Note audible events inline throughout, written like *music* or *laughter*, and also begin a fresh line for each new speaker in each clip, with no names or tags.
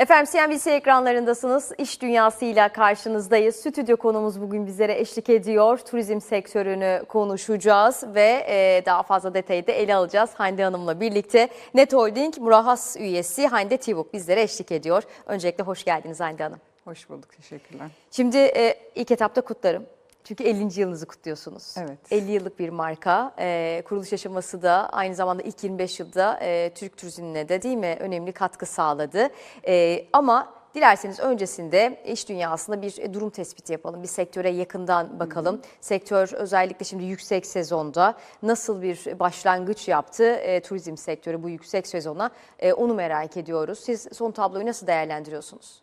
Efendim CNBC ekranlarındasınız. İş dünyasıyla karşınızdayız. Stüdyo konumuz bugün bizlere eşlik ediyor. Turizm sektörünü konuşacağız ve e, daha fazla detayı da ele alacağız. Hande Hanım'la birlikte Net Holding Murahhas üyesi Hande Tibuk bizlere eşlik ediyor. Öncelikle hoş geldiniz Hande Hanım.
Hoş bulduk, teşekkürler.
Şimdi e, ilk etapta kutlarım. Çünkü 50. yılınızı kutluyorsunuz.
Evet.
50 yıllık bir marka. E, kuruluş aşaması da aynı zamanda ilk 25 yılda e, Türk turizmine de değil mi önemli katkı sağladı. E, ama dilerseniz öncesinde iş dünyasında bir durum tespiti yapalım. Bir sektöre yakından bakalım. Sektör özellikle şimdi yüksek sezonda nasıl bir başlangıç yaptı e, turizm sektörü bu yüksek sezona e, onu merak ediyoruz. Siz son tabloyu nasıl değerlendiriyorsunuz?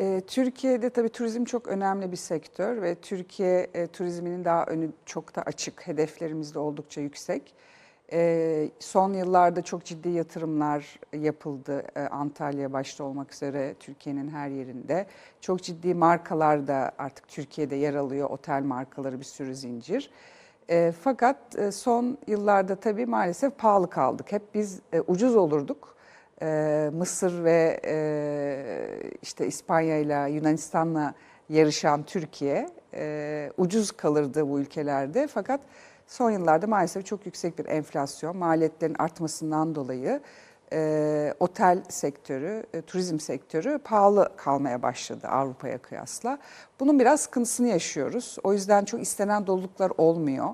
Ee, Türkiye'de tabii turizm çok önemli bir sektör ve Türkiye e, turizminin daha önü çok da açık, hedeflerimiz de oldukça yüksek. Ee, son yıllarda çok ciddi yatırımlar yapıldı e, Antalya başta olmak üzere Türkiye'nin her yerinde. Çok ciddi markalar da artık Türkiye'de yer alıyor, otel markaları bir sürü zincir. E, fakat e, son yıllarda tabii maalesef pahalı kaldık. Hep biz e, ucuz olurduk. E, Mısır ve e, işte İspanya ile Yunanistan'la yarışan Türkiye e, ucuz kalırdı bu ülkelerde. Fakat son yıllarda maalesef çok yüksek bir enflasyon, maliyetlerin artmasından dolayı e, otel sektörü, e, turizm sektörü pahalı kalmaya başladı Avrupa'ya kıyasla. Bunun biraz sıkıntısını yaşıyoruz. O yüzden çok istenen doluluklar olmuyor.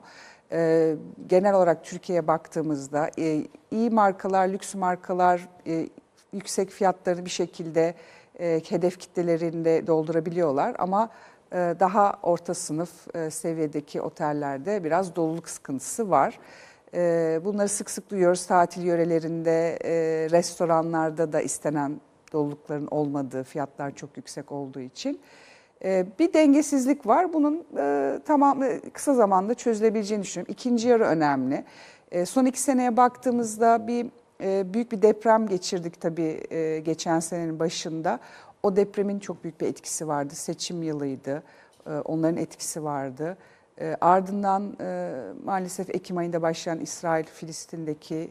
E, genel olarak Türkiye'ye baktığımızda e, iyi markalar, lüks markalar e, yüksek fiyatları bir şekilde e, hedef kitlelerinde doldurabiliyorlar ama e, daha orta sınıf e, seviyedeki otellerde biraz doluluk sıkıntısı var. E, bunları sık sık duyuyoruz tatil yörelerinde, e, restoranlarda da istenen dolulukların olmadığı, fiyatlar çok yüksek olduğu için. E, bir dengesizlik var. Bunun e, tamam e, kısa zamanda çözülebileceğini düşünüyorum. İkinci yarı önemli. E, son iki seneye baktığımızda bir büyük bir deprem geçirdik tabii geçen senenin başında. O depremin çok büyük bir etkisi vardı. Seçim yılıydı. Onların etkisi vardı. Ardından maalesef Ekim ayında başlayan İsrail-Filistin'deki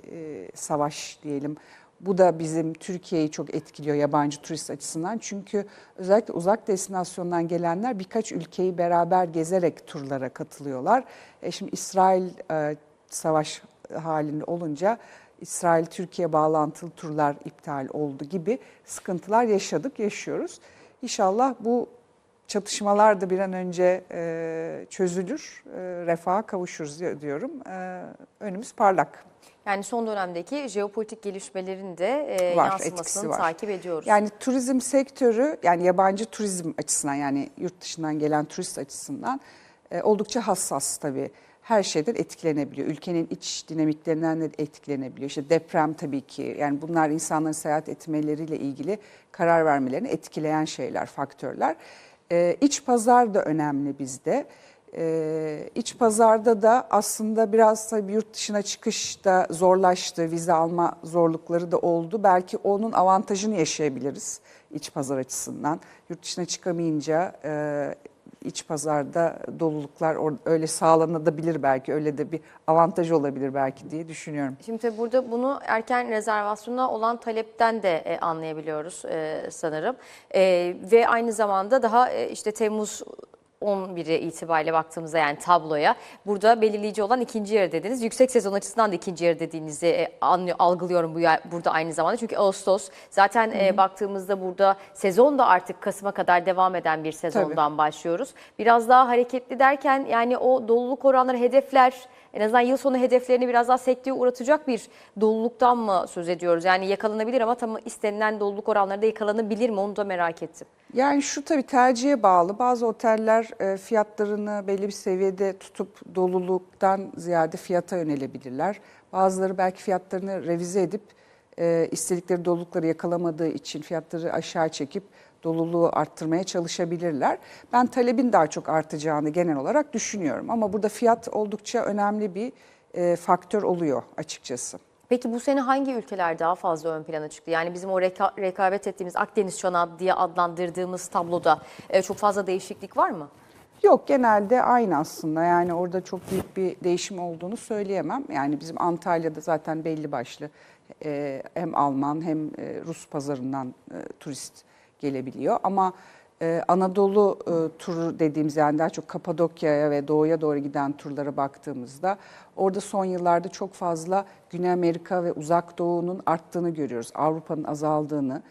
savaş diyelim. Bu da bizim Türkiye'yi çok etkiliyor yabancı turist açısından. Çünkü özellikle uzak destinasyondan gelenler birkaç ülkeyi beraber gezerek turlara katılıyorlar. E şimdi İsrail e, savaş halinde olunca İsrail-Türkiye bağlantılı turlar iptal oldu gibi sıkıntılar yaşadık, yaşıyoruz. İnşallah bu çatışmalar da bir an önce e, çözülür, e, refaha kavuşuruz diyorum. E, önümüz parlak.
Yani son dönemdeki jeopolitik gelişmelerin de e,
Var,
yansımasını
var.
takip ediyoruz.
Yani turizm sektörü yani yabancı turizm açısından yani yurt dışından gelen turist açısından e, oldukça hassas tabii. Her şeyden etkilenebiliyor. Ülkenin iç dinamiklerinden de etkilenebiliyor. İşte deprem tabii ki yani bunlar insanların seyahat etmeleriyle ilgili karar vermelerini etkileyen şeyler, faktörler. E, iç pazar da önemli bizde. Ee, iç pazarda da aslında biraz tabii yurt dışına çıkış da zorlaştı, vize alma zorlukları da oldu. Belki onun avantajını yaşayabiliriz iç pazar açısından. Yurt dışına çıkamayınca e, iç pazarda doluluklar öyle sağlanabilir belki, öyle de bir avantaj olabilir belki diye düşünüyorum.
Şimdi burada bunu erken rezervasyona olan talepten de e, anlayabiliyoruz e, sanırım. E, ve aynı zamanda daha e, işte Temmuz 11'i itibariyle baktığımızda yani tabloya burada belirleyici olan ikinci yarı dediniz. Yüksek sezon açısından da ikinci yarı dediğinizi e, anlıyor, algılıyorum bu yer- burada aynı zamanda. Çünkü Ağustos zaten e, baktığımızda burada sezon da artık Kasım'a kadar devam eden bir sezondan başlıyoruz. Biraz daha hareketli derken yani o doluluk oranları hedefler en azından yıl sonu hedeflerini biraz daha sekteye uğratacak bir doluluktan mı söz ediyoruz? Yani yakalanabilir ama tam istenilen doluluk oranları da yakalanabilir mi onu da merak ettim.
Yani şu tabii tercihe bağlı. Bazı oteller e, fiyatlarını belli bir seviyede tutup doluluktan ziyade fiyata yönelebilirler. Bazıları belki fiyatlarını revize edip e, istedikleri dolulukları yakalamadığı için fiyatları aşağı çekip doluluğu arttırmaya çalışabilirler. Ben talebin daha çok artacağını genel olarak düşünüyorum. Ama burada fiyat oldukça önemli bir e, faktör oluyor açıkçası.
Peki bu sene hangi ülkeler daha fazla ön plana çıktı? Yani bizim o reka- rekabet ettiğimiz Akdeniz çanağı diye adlandırdığımız tabloda e, çok fazla değişiklik var mı?
Yok genelde aynı aslında yani orada çok büyük bir değişim olduğunu söyleyemem. Yani bizim Antalya'da zaten belli başlı e, hem Alman hem e, Rus pazarından e, turist gelebiliyor. Ama e, Anadolu e, turu dediğimiz yani daha çok Kapadokya'ya ve doğuya doğru giden turlara baktığımızda orada son yıllarda çok fazla Güney Amerika ve Uzak Doğu'nun arttığını görüyoruz. Avrupa'nın azaldığını.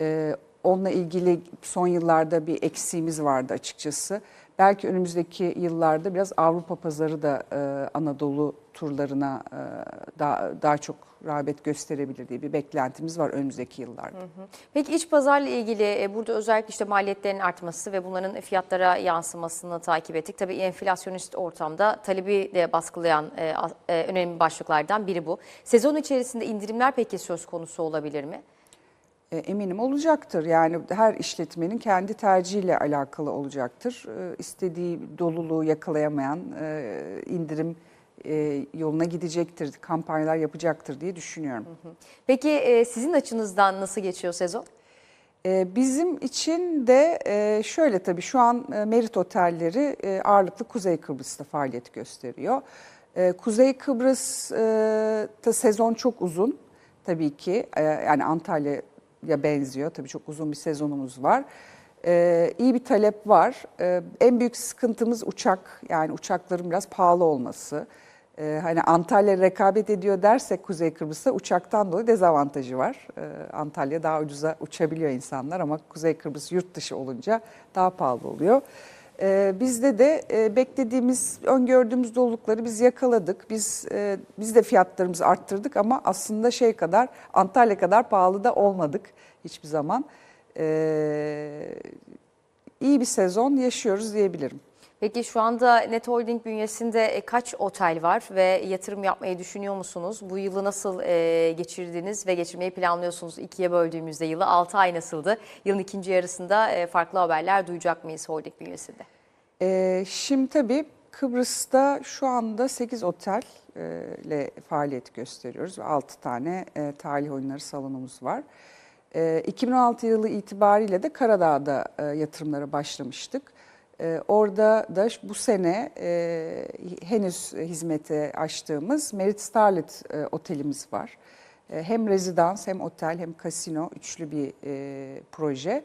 E, onunla ilgili son yıllarda bir eksiğimiz vardı açıkçası. Belki önümüzdeki yıllarda biraz Avrupa pazarı da e, Anadolu turlarına e, daha, daha çok rağbet gösterebilir diye bir beklentimiz var önümüzdeki yıllarda.
Peki iç pazarla ilgili e, burada özellikle işte maliyetlerin artması ve bunların fiyatlara yansımasını takip ettik. Tabii enflasyonist ortamda talebi de baskılayan e, e, önemli başlıklardan biri bu. Sezon içerisinde indirimler peki söz konusu olabilir mi?
E, Eminim olacaktır. Yani her işletmenin kendi tercihiyle alakalı olacaktır. E, İstediği doluluğu yakalayamayan e, indirim e, yoluna gidecektir, kampanyalar yapacaktır diye düşünüyorum.
Peki e, sizin açınızdan nasıl geçiyor sezon?
Bizim için de şöyle tabii şu an Merit Otelleri ağırlıklı Kuzey Kıbrıs'ta faaliyet gösteriyor. Kuzey Kıbrıs'ta sezon çok uzun tabii ki yani Antalya'ya benziyor tabii çok uzun bir sezonumuz var. E, İyi bir talep var. E, En büyük sıkıntımız uçak yani uçakların biraz pahalı olması. Ee, hani Antalya rekabet ediyor dersek Kuzey Kıbrıs'a uçaktan dolayı dezavantajı var. Ee, Antalya daha ucuza uçabiliyor insanlar ama Kuzey Kıbrıs yurt dışı olunca daha pahalı oluyor. Ee, bizde de e, beklediğimiz, öngördüğümüz dolulukları biz yakaladık. Biz e, biz de fiyatlarımızı arttırdık ama aslında şey kadar Antalya kadar pahalı da olmadık hiçbir zaman. Ee, iyi bir sezon yaşıyoruz diyebilirim.
Peki şu anda Net Holding bünyesinde e, kaç otel var ve yatırım yapmayı düşünüyor musunuz? Bu yılı nasıl e, geçirdiniz ve geçirmeyi planlıyorsunuz? İkiye böldüğümüzde yılı 6 ay nasıldı? Yılın ikinci yarısında e, farklı haberler duyacak mıyız Holding bünyesinde?
Şimdi tabii Kıbrıs'ta şu anda 8 otelle faaliyet gösteriyoruz. 6 tane e, oyunları salonumuz var. E, 2016 yılı itibariyle de Karadağ'da yatırımlara başlamıştık. E, orada da bu sene e, henüz hizmete açtığımız Merit Starlet e, otelimiz var. E, Hem rezidans hem otel hem kasino üçlü bir proje.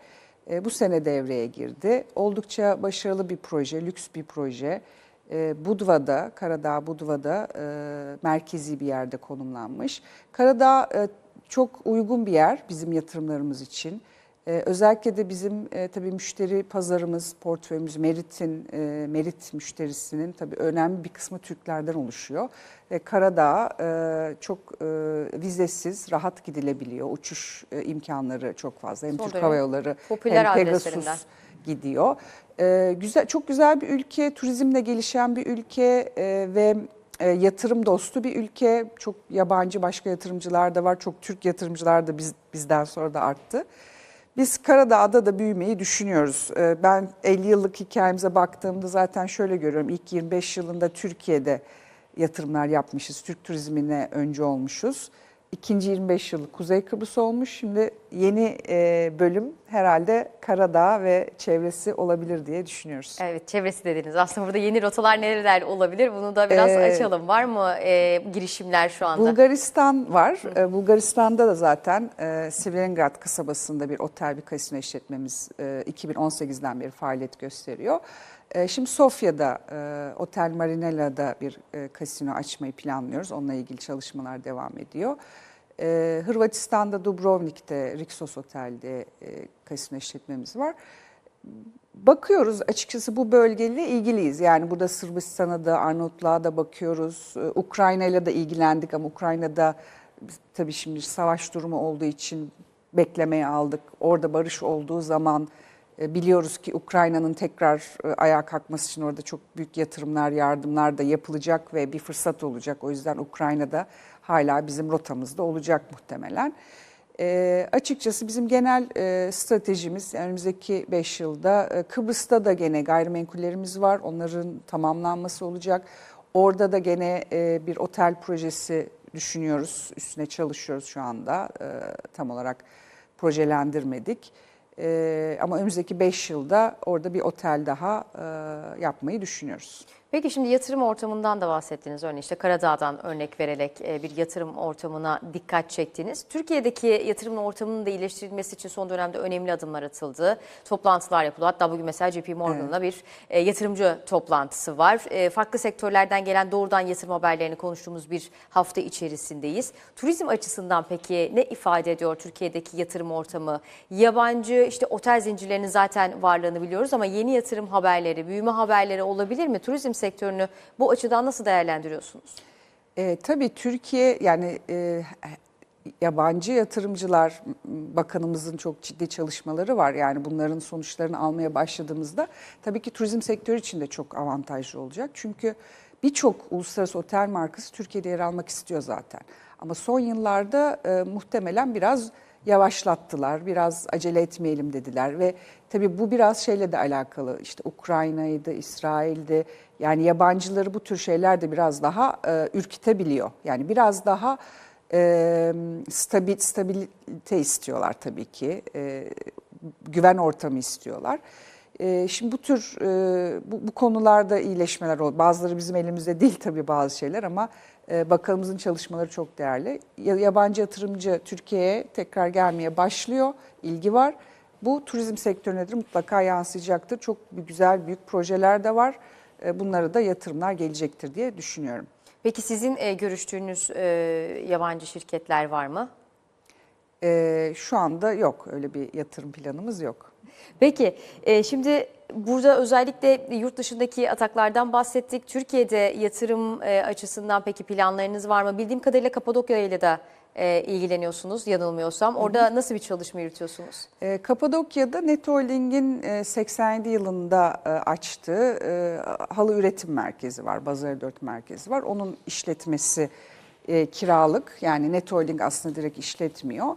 Bu sene devreye girdi. Oldukça başarılı bir proje, lüks bir proje. Budva'da, Karadağ Budva'da merkezi bir yerde konumlanmış. Karadağ çok uygun bir yer bizim yatırımlarımız için. Ee, özellikle de bizim e, tabii müşteri pazarımız, portföyümüz Merit'in, e, Merit müşterisinin tabii önemli bir kısmı Türklerden oluşuyor. Ve Karadağ e, çok e, vizesiz, rahat gidilebiliyor. Uçuş e, imkanları çok fazla. Hem
Son
Türk Hava Yolları hem. Pegasus gidiyor. E, güzel, çok güzel bir ülke, turizmle gelişen bir ülke e, ve e, yatırım dostu bir ülke. Çok yabancı başka yatırımcılar da var. Çok Türk yatırımcılar da biz, bizden sonra da arttı. Biz Karadağ'da da büyümeyi düşünüyoruz. Ee, Ben 50 yıllık hikayemize baktığımda zaten şöyle görüyorum. İlk 25 yılında Türkiye'de yatırımlar yapmışız. Türk turizmine önce olmuşuz. İkinci 25 yıl Kuzey Kıbrıs olmuş. Şimdi yeni e, bölüm herhalde Karadağ ve çevresi olabilir diye düşünüyoruz.
Evet çevresi dediniz. Aslında burada yeni rotalar nereler olabilir? Bunu da biraz
Ee,
açalım. Var mı e, girişimler şu anda?
Bulgaristan var. Ee, Bulgaristan'da da zaten e, Sivrengrad kasabasında bir otel, bir kasino işletmemiz e, 2018'den beri faaliyet gösteriyor. E, şimdi Sofya'da, e, Otel Marinella'da bir e, kasino açmayı planlıyoruz. Onunla ilgili çalışmalar devam ediyor. E, Hırvatistan'da Dubrovnik'te, Rixos Otel'de e, kasino işletmemiz var bakıyoruz açıkçası bu bölgeyle ilgiliyiz. Yani burada Sırbistan'a da Arnavutluğa da bakıyoruz. Ee, Ukrayna ile de ilgilendik ama Ukrayna'da tabii şimdi savaş durumu olduğu için beklemeye aldık. Orada barış olduğu zaman e, biliyoruz ki Ukrayna'nın tekrar e, ayağa kalkması için orada çok büyük yatırımlar, yardımlar da yapılacak ve bir fırsat olacak. O yüzden Ukrayna'da hala bizim rotamızda olacak muhtemelen. E, açıkçası bizim genel e, stratejimiz önümüzdeki 5 yılda e, Kıbrıs'ta da gene gayrimenkullerimiz var. Onların tamamlanması olacak. Orada da gene e, bir otel projesi düşünüyoruz. Üstüne çalışıyoruz şu anda. E, tam olarak projelendirmedik. E, ama önümüzdeki 5 yılda orada bir otel daha e, yapmayı düşünüyoruz.
Peki şimdi yatırım ortamından da bahsettiniz. Örneğin işte Karadağ'dan örnek vererek e, bir yatırım ortamına dikkat çektiniz. Türkiye'deki yatırım ortamının da iyileştirilmesi için son dönemde önemli adımlar atıldı. Toplantılar yapıldı. Hatta bugün mesela JP Morgan'la bir e, yatırımcı toplantısı var. E, Farklı sektörlerden gelen doğrudan yatırım haberlerini konuştuğumuz bir hafta içerisindeyiz. Turizm açısından peki ne ifade ediyor Türkiye'deki yatırım ortamı? Yabancı işte otel zincirlerinin zaten varlığını biliyoruz ama yeni yatırım haberleri, büyüme haberleri olabilir mi? Turizm sektörünü bu açıdan nasıl değerlendiriyorsunuz?
E, tabii Türkiye yani e, yabancı yatırımcılar bakanımızın çok ciddi çalışmaları var. Yani bunların sonuçlarını almaya başladığımızda tabii ki turizm sektörü için de çok avantajlı olacak. Çünkü birçok uluslararası otel markası Türkiye'de yer almak istiyor zaten. Ama son yıllarda e, muhtemelen biraz yavaşlattılar, biraz acele etmeyelim dediler ve tabii bu biraz şeyle de alakalı. İşte Ukrayna'ydı, İsrail'di. Yani yabancıları bu tür şeyler de biraz daha e, ürkütebiliyor. Yani biraz daha e, stabil stabilite istiyorlar tabii ki. E, güven ortamı istiyorlar. E, şimdi bu tür e, bu, bu konularda iyileşmeler oldu. Bazıları bizim elimizde değil tabii bazı şeyler ama bakanımızın çalışmaları çok değerli. Ya- Yabancı yatırımcı Türkiye'ye tekrar gelmeye başlıyor, ilgi var. Bu turizm sektörüne de mutlaka yansıyacaktır. Çok güzel büyük projeler de var. E, bunlara da yatırımlar gelecektir diye düşünüyorum.
Peki sizin e, görüştüğünüz e, yabancı şirketler var mı?
E, şu anda yok öyle bir yatırım planımız yok.
Peki e, şimdi burada özellikle yurt dışındaki ataklardan bahsettik. Türkiye'de yatırım e, açısından peki planlarınız var mı? Bildiğim kadarıyla Kapadokya ile de e, ilgileniyorsunuz yanılmıyorsam. Orada nasıl bir çalışma yürütüyorsunuz?
E, Kapadokya'da Net Holding'in e, 87 yılında e, açtığı e, halı üretim merkezi var, Bazar 4 merkezi var. Onun işletmesi e, kiralık yani Net Holding aslında direkt işletmiyor.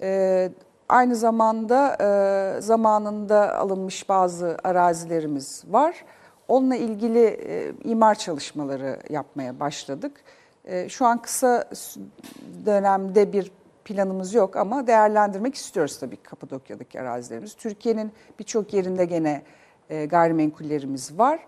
E, aynı zamanda e, zamanında alınmış bazı arazilerimiz var. Onunla ilgili e, imar çalışmaları yapmaya başladık. E, şu an kısa dönemde bir planımız yok ama değerlendirmek istiyoruz tabii Kapadokya'daki arazilerimiz. Türkiye'nin birçok yerinde gene e, gayrimenkullerimiz var.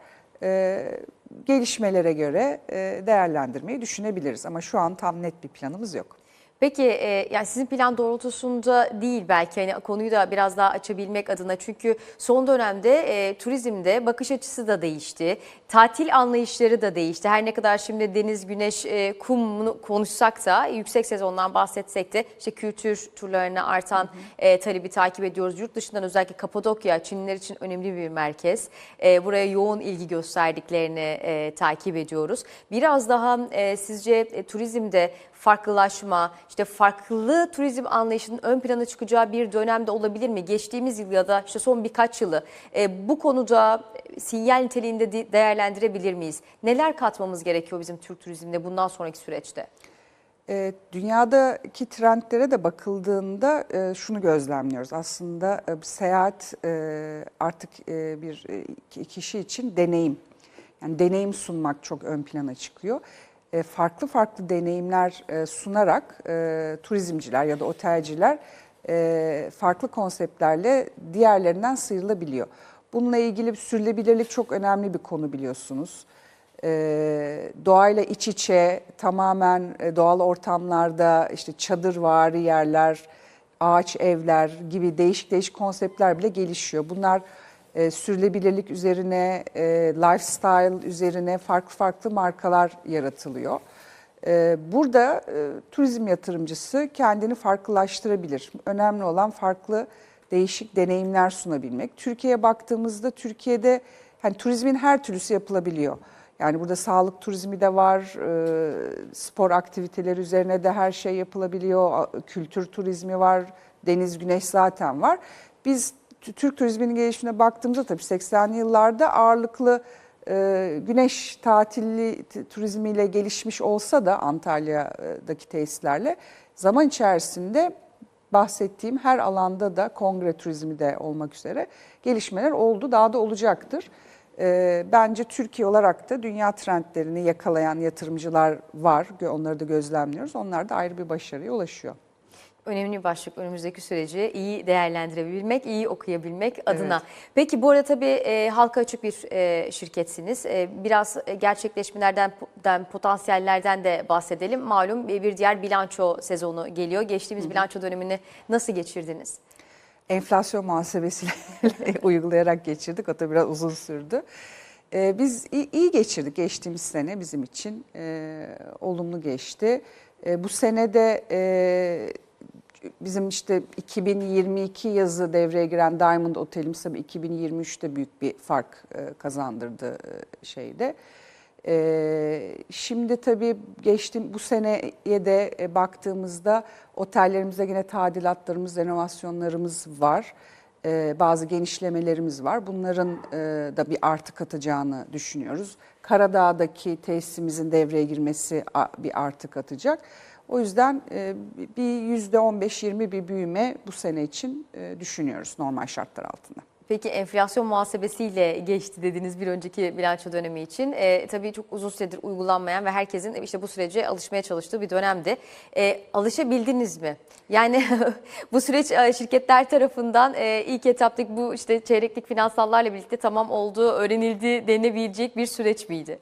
E, gelişmelere göre değerlendirmeyi düşünebiliriz ama şu an tam net bir planımız yok.
Peki e, yani sizin plan doğrultusunda değil belki hani konuyu da biraz daha açabilmek adına çünkü son dönemde e, turizmde bakış açısı da değişti. Tatil anlayışları da değişti. Her ne kadar şimdi deniz, güneş, e, kumunu konuşsak da yüksek sezondan bahsetsek de işte kültür turlarına artan e, talebi takip ediyoruz. Yurt dışından özellikle Kapadokya Çinliler için önemli bir merkez. E, buraya yoğun ilgi gösterdiklerini e, takip ediyoruz. Biraz daha e, sizce e, turizmde farklılaşma, işte farklı turizm anlayışının ön plana çıkacağı bir dönemde olabilir mi? Geçtiğimiz yıl ya da işte son birkaç yılı e, bu konuda e, sinyal niteliğinde de- değerlendirebilir miyiz? Neler katmamız gerekiyor bizim Türk turizminde bundan sonraki süreçte?
E, dünyadaki trendlere de bakıldığında e, şunu gözlemliyoruz. Aslında e, seyahat e, artık e, bir e, ki- kişi için deneyim. Yani deneyim sunmak çok ön plana çıkıyor. E, farklı farklı deneyimler e, sunarak e, turizmciler ya da otelciler farklı konseptlerle diğerlerinden sıyrılabiliyor. Bununla ilgili sürdürülebilirlik çok önemli bir konu biliyorsunuz doğayla iç içe tamamen doğal ortamlarda işte çadırvari yerler, ağaç evler gibi değişik değişik konseptler bile gelişiyor. Bunlar e, sürdürülebilirlik üzerine, e, lifestyle üzerine farklı farklı markalar yaratılıyor. E, burada e, turizm yatırımcısı kendini farklılaştırabilir. Önemli olan farklı değişik deneyimler sunabilmek. Türkiye'ye baktığımızda Türkiye'de hani turizmin her türlüsü yapılabiliyor. Yani burada sağlık turizmi de var, e, spor aktiviteleri üzerine de her şey yapılabiliyor, kültür turizmi var, deniz güneş zaten var. Biz Türk turizminin gelişimine baktığımızda tabii 80'li yıllarda ağırlıklı e, güneş tatilli turizmiyle gelişmiş olsa da Antalya'daki tesislerle zaman içerisinde bahsettiğim her alanda da kongre turizmi de olmak üzere gelişmeler oldu, daha da olacaktır. Ee, bence Türkiye olarak da dünya trendlerini yakalayan yatırımcılar var. Onları da gözlemliyoruz. Onlar da ayrı bir başarıya ulaşıyor.
Önemli bir başlık önümüzdeki süreci iyi değerlendirebilmek, iyi okuyabilmek adına. Peki bu arada tabii e, halka açık bir e, şirketsiniz. E, biraz e, gerçekleşmelerden, den, potansiyellerden de bahsedelim. Malum e, bir diğer bilanço sezonu geliyor. Geçtiğimiz bilanço dönemini nasıl geçirdiniz?
enflasyon muhasebesiyle *laughs* uygulayarak geçirdik. O da biraz uzun sürdü. Ee, biz iyi, iyi geçirdik geçtiğimiz sene bizim için. Ee, olumlu geçti. Ee, bu sene de e, bizim işte 2022 yazı devreye giren Diamond Otelimiz tabii 2023'te büyük bir fark e, kazandırdı e, şeyde. Ee, şimdi tabii geçtim bu seneye de e, baktığımızda otellerimizde yine tadilatlarımız, renovasyonlarımız var. Bazı genişlemelerimiz var. Bunların e, da bir artı katacağını düşünüyoruz. Karadağ'daki tesisimizin devreye girmesi bir artı katacak. O yüzden e, bir yüzde 15-20 bir büyüme bu sene için e, düşünüyoruz normal şartlar altında.
Peki enflasyon muhasebesiyle geçti dediğiniz bir önceki bilanço dönemi için. E, tabii çok uzun süredir uygulanmayan ve herkesin işte bu sürece alışmaya çalıştığı bir dönemdi. E, alışabildiniz mi? Yani *laughs* bu süreç e, şirketler tarafından e, ilk etaptaki bu işte çeyreklik finansallarla birlikte tamam olduğu öğrenildi denilebilecek bir süreç miydi?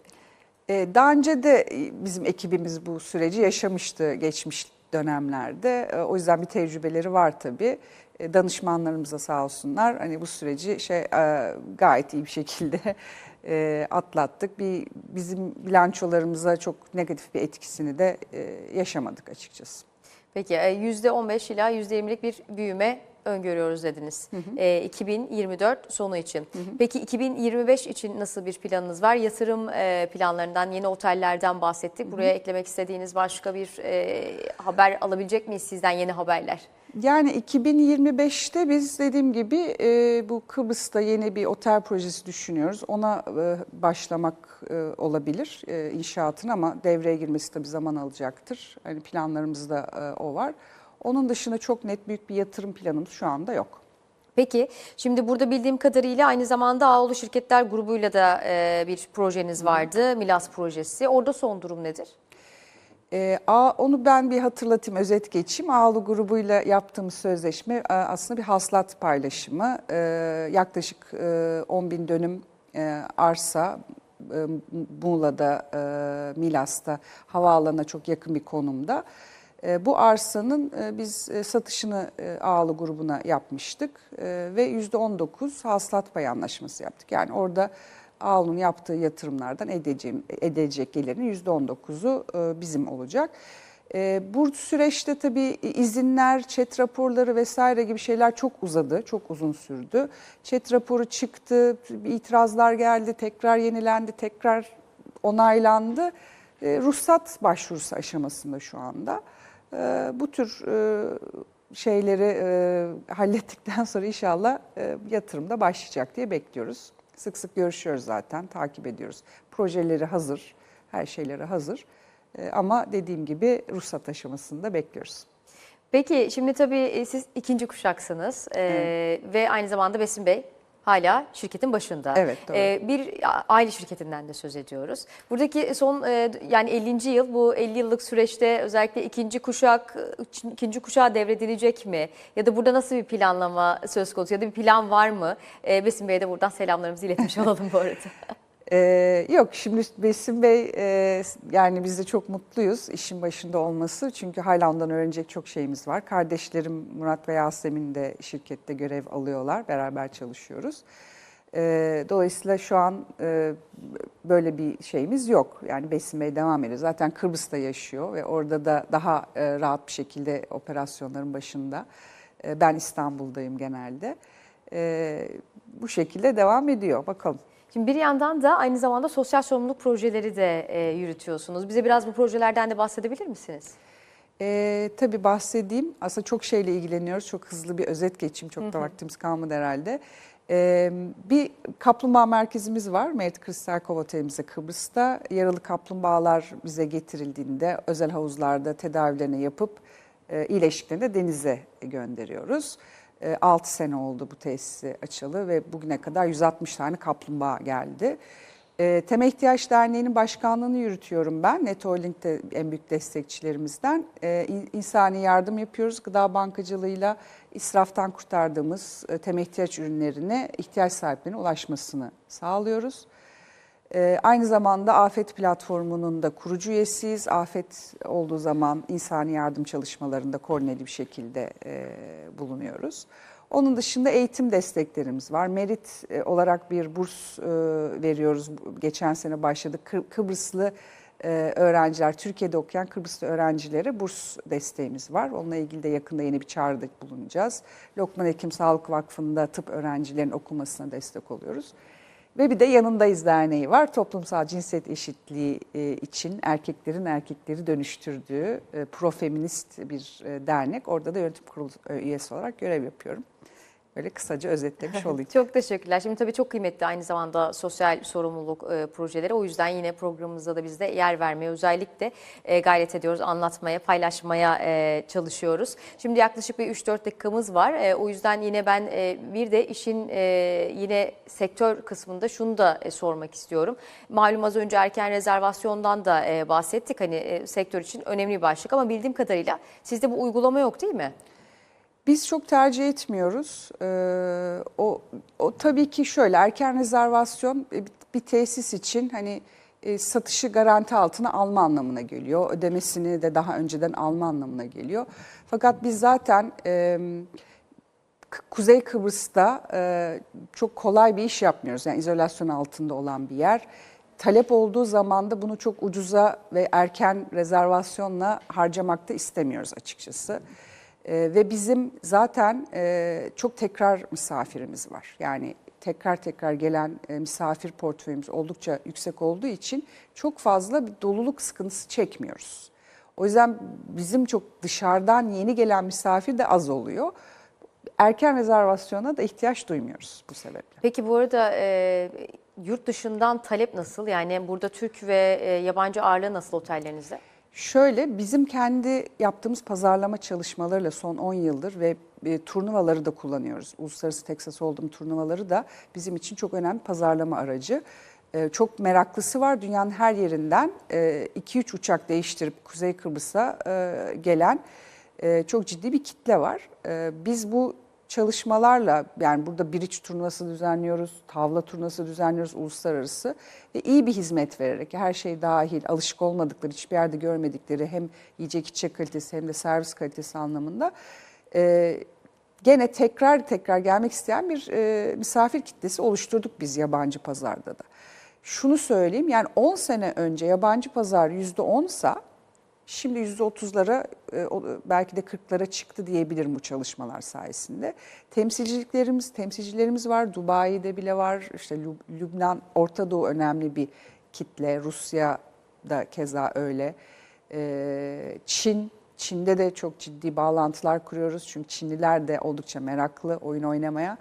Ee, Daha önce de e, bizim ekibimiz bu süreci yaşamıştı geçmiş dönemlerde. Ee, O yüzden bir tecrübeleri var tabii. Danışmanlarımıza sağ olsunlar. Hani bu süreci şey e, gayet iyi bir şekilde *laughs* e, atlattık. Bir bizim bilançolarımıza çok negatif bir etkisini de e, yaşamadık açıkçası.
Peki e, %15 ila %20'lik bir büyüme öngörüyoruz dediniz. E, 2024 sonu için. Peki 2025 için nasıl bir planınız var? Yatırım e, planlarından, yeni otellerden bahsettik. Buraya eklemek istediğiniz başka bir e, haber alabilecek miyiz sizden yeni haberler?
Yani 2025'te biz dediğim gibi e, bu Kıbrıs'ta yeni bir otel projesi düşünüyoruz. Ona e, başlamak e, olabilir e, inşaatın ama devreye girmesi tabii zaman alacaktır. Hani planlarımızda e, o var. Onun dışında çok net büyük bir yatırım planımız şu anda yok.
Peki şimdi burada bildiğim kadarıyla aynı zamanda Ağolu Şirketler grubuyla da e, bir projeniz vardı. Milas projesi. Orada son durum nedir?
Ee, A, onu ben bir hatırlatayım, özet geçeyim. Ağlı grubuyla yaptığımız sözleşme e, aslında bir haslat paylaşımı. Ee, yaklaşık e, 10 bin dönüm e, arsa e, Muğla'da, e, Milas'ta havaalanına çok yakın bir konumda. E, bu arsanın e, biz e, satışını Ağlı grubuna yapmıştık ve %19 hasılat pay anlaşması yaptık. Yani orada Ağlı'nın yaptığı yatırımlardan edeceğim, edecek gelirin %19'u e, bizim olacak. Bu süreçte tabii izinler, çet raporları vesaire gibi şeyler çok uzadı, çok uzun sürdü. Çet raporu çıktı, itirazlar geldi, tekrar yenilendi, tekrar onaylandı. Ruhsat başvurusu aşamasında şu anda. E, Bu tür e, şeyleri e, hallettikten sonra inşallah e, yatırımda başlayacak diye bekliyoruz. Sık sık görüşüyoruz zaten, takip ediyoruz. Projeleri hazır, her şeyleri hazır. E, Ama dediğim gibi ruhsat aşamasında bekliyoruz.
Peki şimdi tabii e, siz ikinci kuşaksınız e, ve aynı zamanda Besim Bey hala şirketin başında.
Evet, doğru.
E, bir aile şirketinden de söz ediyoruz. Buradaki son e, yani 50. yıl bu 50 yıllık süreçte özellikle ikinci kuşak ikinci kuşağa devredilecek mi? Ya da burada nasıl bir planlama söz konusu ya da bir plan var mı? E, Besim Bey'e de buradan selamlarımızı iletmiş *laughs* olalım bu arada.
Ee, yok şimdi Besim Bey e, yani biz de çok mutluyuz işin başında olması. Çünkü hala ondan öğrenecek çok şeyimiz var. Kardeşlerim Murat ve Yasemin de şirkette görev alıyorlar. Beraber çalışıyoruz. Ee, dolayısıyla şu an e, böyle bir şeyimiz yok. Yani Besim Bey devam ediyor. Zaten Kıbrıs'ta yaşıyor ve orada da daha e, rahat bir şekilde operasyonların başında. E, ben İstanbul'dayım genelde. E, bu şekilde devam ediyor. Bakalım.
Şimdi bir yandan da aynı zamanda sosyal sorumluluk projeleri de e, yürütüyorsunuz. Bize biraz bu projelerden de bahsedebilir misiniz?
Ee, tabii bahsedeyim. Aslında çok şeyle ilgileniyoruz. Çok hızlı bir özet geçeyim. Çok da vaktimiz kalmadı herhalde. Ee, bir kaplumbağa merkezimiz var. Merit Kristalkov Otelimizde Kıbrıs'ta. Yaralı kaplumbağalar bize getirildiğinde özel havuzlarda tedavilerini yapıp e, iyileştiklerinde de denize gönderiyoruz. 6 sene oldu bu tesisi açılı ve bugüne kadar 160 tane kaplumbağa geldi. E, Temel İhtiyaç Derneği'nin başkanlığını yürütüyorum ben. Netoilink de en büyük destekçilerimizden. E, in- insani yardım yapıyoruz. Gıda bankacılığıyla israftan kurtardığımız e, temel ihtiyaç ürünlerine ihtiyaç sahiplerine ulaşmasını sağlıyoruz. E, aynı zamanda Afet Platformu'nun da kurucu üyesiyiz. Afet olduğu zaman insani yardım çalışmalarında koordineli bir şekilde e, bulunuyoruz. Onun dışında eğitim desteklerimiz var. Merit e, olarak bir burs e, veriyoruz. Geçen sene başladık. Kı- Kıbrıslı öğrenciler, Türkiye'de okuyan Kıbrıslı öğrencilere burs desteğimiz var. Onunla ilgili de yakında yeni bir çağrıda bulunacağız. Lokman Hekim Sağlık Vakfı'nda tıp öğrencilerin okumasına destek oluyoruz. Ve bir de Yanındayız Derneği var. Toplumsal cinsiyet eşitliği e, için erkeklerin erkekleri dönüştürdüğü e, profeminist bir e, dernek. Orada da yönetim kurulu üyesi olarak görev yapıyorum. Böyle kısaca özetlemiş olayım.
Çok teşekkürler. Şimdi tabii çok kıymetli aynı zamanda sosyal sorumluluk e, projeleri. O yüzden yine programımızda da biz de yer vermeye özellikle e, gayret ediyoruz. Anlatmaya, paylaşmaya e, çalışıyoruz. Şimdi yaklaşık bir 3-4 dakikamız var. E, o yüzden yine ben e, bir de işin e, yine sektör kısmında şunu da e, sormak istiyorum. Malum az önce erken rezervasyondan da e, bahsettik. Hani e, sektör için önemli bir başlık ama bildiğim kadarıyla sizde bu uygulama yok değil mi?
Biz çok tercih etmiyoruz. Ee, o, o tabii ki şöyle erken rezervasyon e, bir, bir tesis için hani e, satışı garanti altına alma anlamına geliyor. Ödemesini de daha önceden alma anlamına geliyor. Fakat biz zaten e, Kuzey Kıbrıs'ta e, çok kolay bir iş yapmıyoruz. Yani izolasyon altında olan bir yer. Talep olduğu zaman da bunu çok ucuza ve erken rezervasyonla harcamakta istemiyoruz açıkçası. E, ve bizim zaten e, çok tekrar misafirimiz var. Yani tekrar tekrar gelen e, misafir portföyümüz oldukça yüksek olduğu için çok fazla bir doluluk sıkıntısı çekmiyoruz. O yüzden bizim çok dışarıdan yeni gelen misafir de az oluyor. Erken rezervasyona da ihtiyaç duymuyoruz bu sebeple.
Peki bu arada e, yurt dışından talep nasıl? Yani burada Türk ve e, yabancı ağırlığı nasıl otellerinizde?
Şöyle bizim kendi yaptığımız pazarlama çalışmalarıyla son 10 yıldır ve e, turnuvaları da kullanıyoruz. Uluslararası Texas Hold'em turnuvaları da bizim için çok önemli pazarlama aracı. E, çok meraklısı var dünyanın her yerinden 2-3 uçak değiştirip Kuzey Kıbrıs'a e, gelen e, çok ciddi bir kitle var. E, Biz bu çalışmalarla yani burada bridge turnuvası düzenliyoruz, tavla turnuvası düzenliyoruz uluslararası ve iyi bir hizmet vererek her şey dahil alışık olmadıkları hiçbir yerde görmedikleri hem yiyecek içecek kalitesi hem de servis kalitesi anlamında e, gene tekrar tekrar gelmek isteyen bir e, misafir kitlesi oluşturduk biz yabancı pazarda da. Şunu söyleyeyim yani 10 sene önce yabancı pazar %10'sa Şimdi %30'lara e, belki de 40'lara çıktı diyebilirim bu çalışmalar sayesinde. Temsilciliklerimiz, temsilcilerimiz var. Dubai'de bile var. İşte Lüb- Lübnan, Orta Doğu önemli bir kitle. Rusya da keza öyle. Ee, Çin, Çin'de de çok ciddi bağlantılar kuruyoruz. Çünkü Çinliler de oldukça meraklı oyun oynamaya.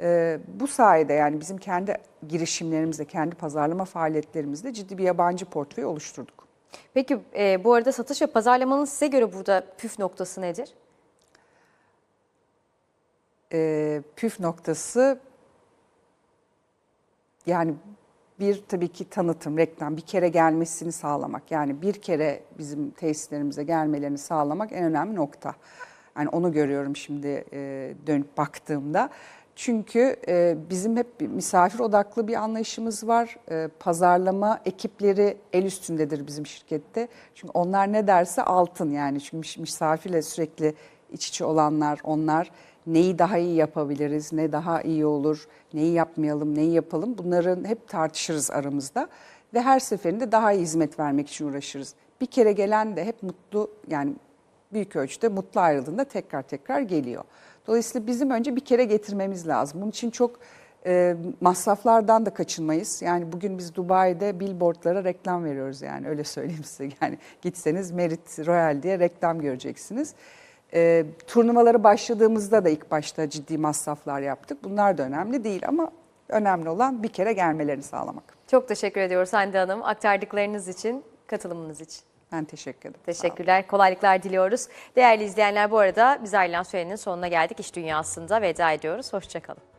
Ee, bu sayede yani bizim kendi girişimlerimizde, kendi pazarlama faaliyetlerimizde ciddi bir yabancı portföy oluşturduk.
Peki e, bu arada satış ve pazarlamanın size göre burada püf noktası nedir?
e, püf noktası yani bir tabii ki tanıtım, reklam bir kere gelmesini sağlamak. Yani bir kere bizim tesislerimize gelmelerini sağlamak en önemli nokta. Yani onu görüyorum şimdi e, dönüp baktığımda. Çünkü e, bizim hep misafir odaklı bir anlayışımız var. E, pazarlama ekipleri el üstündedir bizim şirkette. Çünkü onlar ne derse altın yani. Çünkü misafirle sürekli iç içe olanlar onlar neyi daha iyi yapabiliriz, ne daha iyi olur, neyi yapmayalım, neyi yapalım bunların hep tartışırız aramızda ve her seferinde daha iyi hizmet vermek için uğraşırız. Bir kere gelen de hep mutlu yani büyük ölçüde mutlu ayrıldığında tekrar tekrar geliyor. Dolayısıyla bizim önce bir kere getirmemiz lazım. Bunun için çok e, masraflardan da kaçınmayız. Yani bugün biz Dubai'de billboardlara reklam veriyoruz yani öyle söyleyeyim size. *laughs* Yani gitseniz Merit Royal diye reklam göreceksiniz. E, turnuvaları başladığımızda da ilk başta ciddi masraflar yaptık. Bunlar da önemli değil ama önemli olan bir kere gelmelerini sağlamak.
Çok teşekkür ediyoruz Hande Hanım aktardıklarınız için, katılımınız için.
Ben teşekkür ederim.
Teşekkürler, kolaylıklar diliyoruz. Değerli izleyenler bu arada biz ayrılan sürenin sonuna geldik. İş dünyasında veda ediyoruz. Hoşçakalın.